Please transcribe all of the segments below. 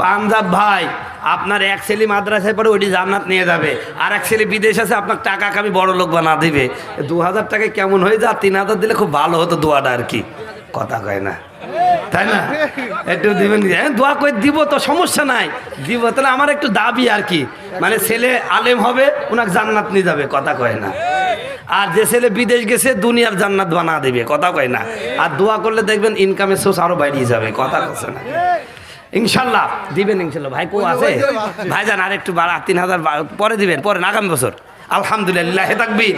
পাঞ্জাব ভাই, আপনার এক ছেলে মাদ্রাসায় পরে ওইটি জান্নাত নিয়ে যাবে। আর এক ছেলে বিদেশ আছে, আপনার টাকা কামি বড় লোক বানা দিবে। দু হাজার টাকায় কেমন হয়ে যা তিন হাজার দিলে খুব ভালো হতো দোয়াটা আর কি। কথা কয় না। তাই না? একটু দিবেন হ্যাঁ দোয়া করে দিব তো, সমস্যা নাই। দিব, তাহলে আমার একটু দাবি আর কি। মানে ছেলে আলেম হবে ওনাকে জান্নাত নিয়ে যাবে, কথা কয় না। আর যে ছেলে বিদেশ গেছে, দুনিয়ার জান্নাত বানা দেবে, কথা কয় না। আর দোয়া করলে দেখবেন ইনকামের সোর্স আরও বাড়িয়ে যাবে, কথা কচ্ছে না। ইনশাল্লাহ দিবেন ইনশাল্লাহ। ভাই কেউ আছে? ভাইজান আর একটু বাড়া তিন হাজার পরে দিবেন পরে আগামী বছর। আলহামদুলিল্লাহ হে তাকবীর।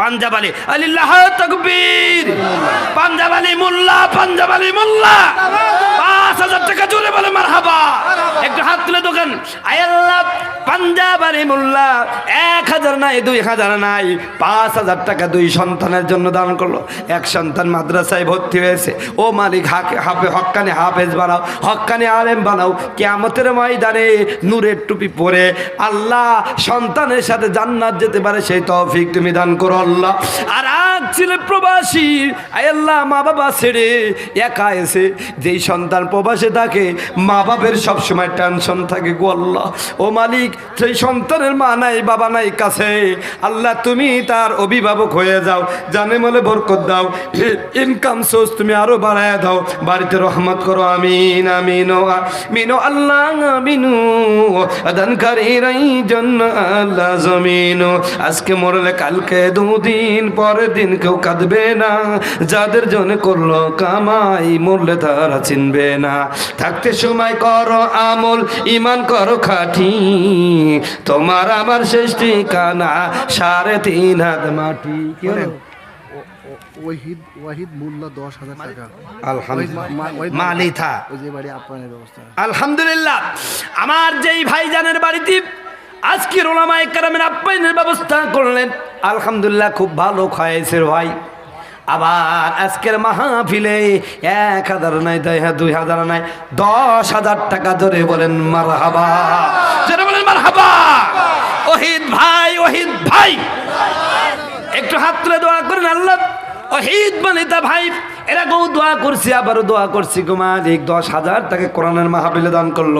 পাঞ্জাবালি আলিল্লাহ তকবীর। মোল্লা পাঁচ হাজার টাকা জোরে বলে মার হাবা একটু হাত তুলে দোকান, আয়াল্লাহ, পাঞ্জাব আলী মোল্লা, এক হাজার নাই, দুই হাজার নাই, পাঁচ হাজার টাকা দুই সন্তানের জন্য দান করল। এক সন্তান মাদ্রাসায় ভর্তি হয়েছে। ও মালিক, হাকে, হাফে হক্কানি হাফেজ বানাও হক্কানি আলেম বানাও। কেমতের ময়দানে নূরের টুপি পরে আল্লাহ সন্তানের সাথে জান্নাত যেতে পারে, সেই তৌফিক তুমি দান করো আল্লাহ। আর আজ ছিল প্রবাসী আল্লাহ মা বাবা ছেড়ে একা এসে যেই সন্তান প্রবাসে থাকে, মা বাপের সবসময় টেনশন থাকে গো আল্লাহ। ও মালিক সেই সন্তানের মা নাই, বাবা নাই কাছে, আল্লাহ তুমি তার অভিভাবক হয়ে যাও, জানে মলে বরকত দাও ইনকাম সোর্স তুমি আরও বাড়ায় দাও, বাড়িতে রহমত করো, আমিন আমিন, ও আল্লাহ, আমিনু দানকারীরাই জন্য আল্লাহ জমিন আজকে মরলে কালকে দুদিন পরের দিন কেউ কাঁদবে না, যাদের জন্য করল কামাই, মরলে তারা চিনবে না। থাকতে সময় করো আমল ইমান করো খাটি। তোমার আমার শেষ ঠিকানা সাড়ে তিন হাত মাটি? ওয়াহিদ ওয়াহিদ মূল্য দশ হাজার টাকা। আলহামদুলিল্লাহ। বাড়ি ব্যবস্থা। আমার যেই ভাইজানের বাড়িতে আজকের ওলামায় কারামের আপ্যায়নের ব্যবস্থা করলেন আলহামদুলিল্লাহ খুব ভালো খাইছে ভাই। আবার আজকের মাহফিলে এক হাজার নাই দুই হাজার নাই, দশ হাজার টাকা ধরে বলেন মার হাবা বলেন মার হাবা ওহিদ ভাই ওহিদ ভাই। একটু হাত তুলে দোয়া করেন আল্লাহ। মানে তা ভাই এরকম দোয়া করছি, আবারও দোয়া করছি গো মালিক। দশ হাজার তাকে কোরআনের মাহাবিলে দান করল।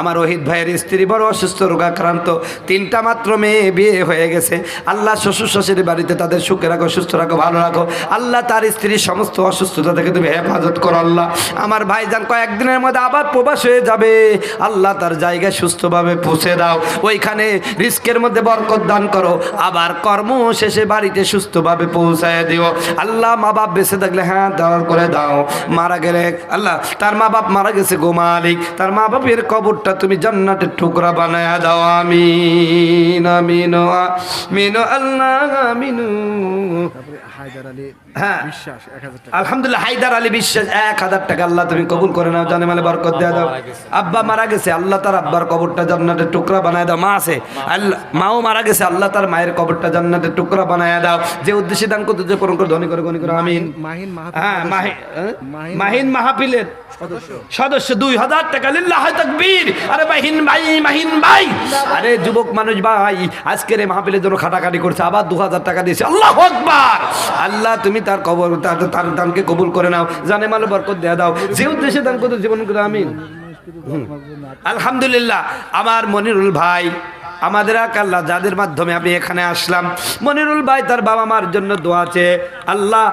আমার ওহিদ ভাইয়ের স্ত্রী বড় অসুস্থ, রোগাক্রান্ত। তিনটা মাত্র মেয়ে বিয়ে হয়ে গেছে। আল্লাহ শ্বশুর শাশুড়ি বাড়িতে তাদের সুখে রাখো, সুস্থ রাখো, ভালো রাখো। আল্লাহ তার স্ত্রীর সমস্ত অসুস্থতা থেকে তুমি হেফাজত করো, আল্লাহ। আমার ভাইজান কয়েকদিনের মধ্যে আবার প্রবাস হয়ে যাবে। আল্লাহ তার জায়গায় সুস্থভাবে পৌঁছে দাও। ওইখানে রিস্কের মধ্যে বরকত দান করো। আবার কর্ম শেষে বাড়িতে সুস্থভাবে পৌঁছায় দিও। আল্লাহ মা বাপ বেঁচে থাকলে হ্যাঁ দাঁড় করে দাও। মারা গেলে আল্লাহ তার মা বাপ মারা গেছে গো মালিক। তার মা বাপের কবরটা তুমি জান্নাতের টুকরা বানায় দাও। আমিন আমিন আমিন আল্লাহ আমিনু। হ্যাঁ। বিশ্বাস এক হাজার টাকা। আলহামদুলিল্লাহ হায়দার আলী বিশ্বাস এক হাজার টাকা আল্লাহ তুমি কবুল করে নাও জানে মালে বরকত দেওয়া দাও। আব্বা মারা গেছে। আল্লাহ তার আব্বার কবরটা জান্নাতের টুকরা বানায় দাও। মা আছে আল্লাহ মাও মারা গেছে আল্লাহ তার মায়ের কবরটা জান্নাতের টুকরা বানায় দাও। যে উদ্দেশ্যে দান করতে যে পূরণ করে ধনী করে গণি করে আমিন। মাহিন হ্যাঁ মাহিন মাহিন- মাহিন মাহফিলের সদস্য। সদস্য দুই হাজার টাকা। লিল্লাহ তাকবীর। আরে মাহিন ভাই মাহিন ভাই। আরে যুবক মানুষ ভাই আজকের এই মাহফিলের জন্য খাটাখাটি করছে আবার দু হাজার টাকা দিয়েছে। আল্লাহ আকবার! আল্লাহ তুমি তার কবর তার তার দানকে কবুল করে নাও জানে মালে বরকত দেয়া দাও। যে উদ্দেশ্যে দান করতে জীবন করে আমিন। আলহামদুলিল্লাহ আমার মনিরুল ভাই আমাদের এক আল্লাহ যাদের মাধ্যমে আমি এখানে আসলাম। মনিরুল ভাই তার বাবা মার জন্য দোয়া আছে আল্লাহ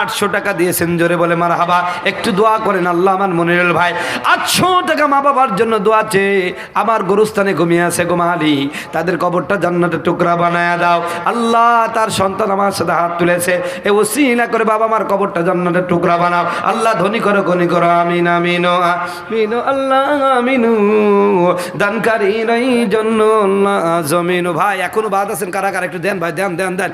আটশো টাকা দিয়েছেন, জোরে বলে মার হাবা একটু দোয়া করেন আল্লাহ আমার মনিরুল ভাই। আটশো টাকা মা বাবার জন্য দোয়া আছে আমার গরুস্থানে ঘুমিয়ে আছে গোমালি তাদের কবরটা জান্নাতের টুকরা বানায় দাও। আল্লাহ তার সন্তান আমার সাথে হাত তুলেছে। এ ওসিলা করে বাবা মার কবরটা জান্নাতের টুকরা বানাও। আল্লাহ ধনী করো, গনি করো, আমিন আমিন আমিন, আল্লাহ, আমিনু। দানকারী নাই জন্য জমিন ভাই এখনও বাদ আছেন কারা কারা একটু দেন ভাই দেন দেন দেন।